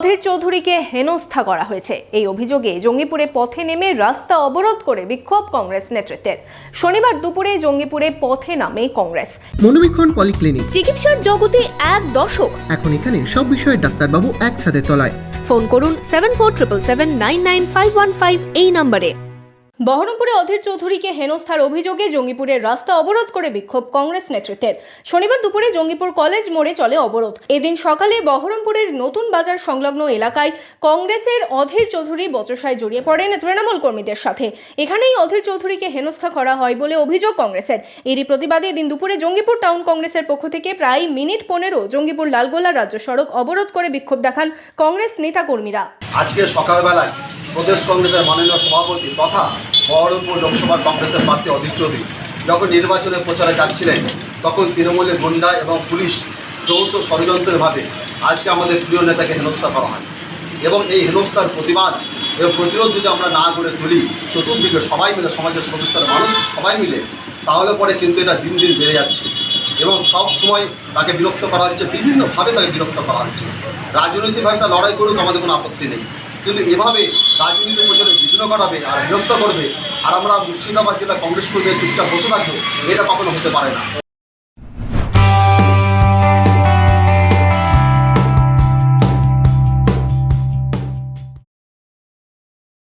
অধীর চৌধুরীকে হেনস্থা করা হয়েছে। এই অভিযোগে জঙ্গিপুরে পথে নেমে রাস্তা অবরোধ করে বিক্ষোভ কংগ্রেস নেতৃত্বের। শনিবার দুপুরে জঙ্গিপুরে পথে নামে কংগ্রেস। মনোবীক্ষণ পলিক্লিনিক। চিকিৎসার জগতে এক দশক। এখন এখানে সব বিষয়ে ডাক্তারবাবু একসাথে তলায়। ফোন করুন seven four triple seven nine nine five one five এই নম্বরে। বহরমপুরে অধীর চৌধুরীকে হেনস্থার অভিযোগে জঙ্গিপুরের রাস্তা অবরোধ করে বিক্ষোভ কংগ্রেস নেতৃত্বের। শনিবার দুপুরে জঙ্গিপুর কলেজ মোড়ে চলে অবরোধ। এদিন সকালে বহরমপুরের নতুন বাজার সংলগ্ন এলাকায় কংগ্রেসের অধীর চৌধুরী বচসায় জড়িয়ে পড়েন তৃণমূল কর্মীদের সাথে। এখানেই অধীর চৌধুরীকে হেনস্থা করা হয় বলে অভিযোগ কংগ্রেসের। এরই প্রতিবাদে এদিন দুপুরে জঙ্গিপুর টাউন কংগ্রেসের পক্ষ থেকে প্রায় মিনিট পনেরো জঙ্গিপুর লালগোলা রাজ্য সড়ক অবরোধ করে বিক্ষোভ দেখান কংগ্রেস নেতাকর্মীরা। আজকে সকালবেলায় প্রদেশ কংগ্রেসের মাননীয় সভাপতি তথা বহরমপুর লোকসভার কংগ্রেসের প্রার্থী অধীর চৌধুরী যখন নির্বাচনে প্রচারে যাচ্ছিলেন, তখন তৃণমূলের গুন্ডা এবং পুলিশ যৌথ ষড়যন্ত্রভাবে আজকে আমাদের প্রিয় নেতাকে হেনস্থা করা হয়। এবং এই হেনস্থার প্রতিবাদ এবং প্রতিরোধ যদি আমরা না করে তুলি, চতুর্দিকে সবাই মিলে, সমাজের সমস্ত মানুষ সবাই মিলে, তাহলে পরে কিন্তু এটা দিন দিন বেড়ে যাচ্ছে। এবং সব সময় তাকে বিরক্ত করা হচ্ছে, বিভিন্নভাবে তাকে বিরক্ত করা হচ্ছে। রাজনৈতিকভাবে তার লড়াই করুক, আমাদের কোনো আপত্তি নেই। কিন্তু এভাবে রাজনীতি প্রচারে বিঘ্ন করাবে আর হেনস্থ করবে। আর আমরা মুর্শিদাবাদ জেলা কংগ্রেস কর্মীদের চুপচাপ বসে থাকব, এটা কখনো হতে পারে না।